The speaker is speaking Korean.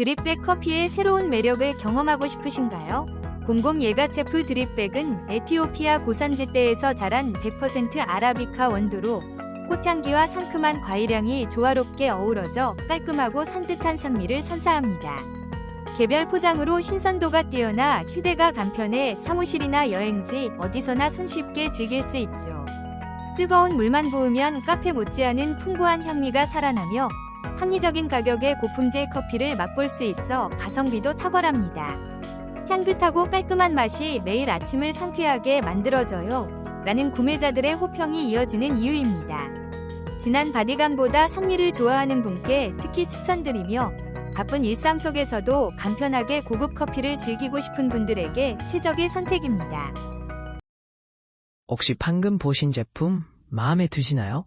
드립백 커피의 새로운 매력을 경험하고 싶으신가요? 공공 예가체프 드립백은 에티오피아 고산지대에서 자란 100% 아라비카 원두로 꽃향기와 상큼한 과일향이 조화롭게 어우러져 깔끔하고 산뜻한 산미를 선사합니다. 개별 포장으로 신선도가 뛰어나 휴대가 간편해 사무실이나 여행지 어디서나 손쉽게 즐길 수 있죠. 뜨거운 물만 부으면 카페 못지않은 풍부한 향미가 살아나며 합리적인 가격의 고품질 커피를 맛볼 수 있어 가성비도 탁월합니다. 향긋하고 깔끔한 맛이 매일 아침을 상쾌하게 만들어줘요. 라는 구매자들의 호평이 이어지는 이유입니다. 진한 바디감보다 산미를 좋아하는 분께 특히 추천드리며 바쁜 일상 속에서도 간편하게 고급 커피를 즐기고 싶은 분들에게 최적의 선택입니다. 혹시 방금 보신 제품 마음에 드시나요?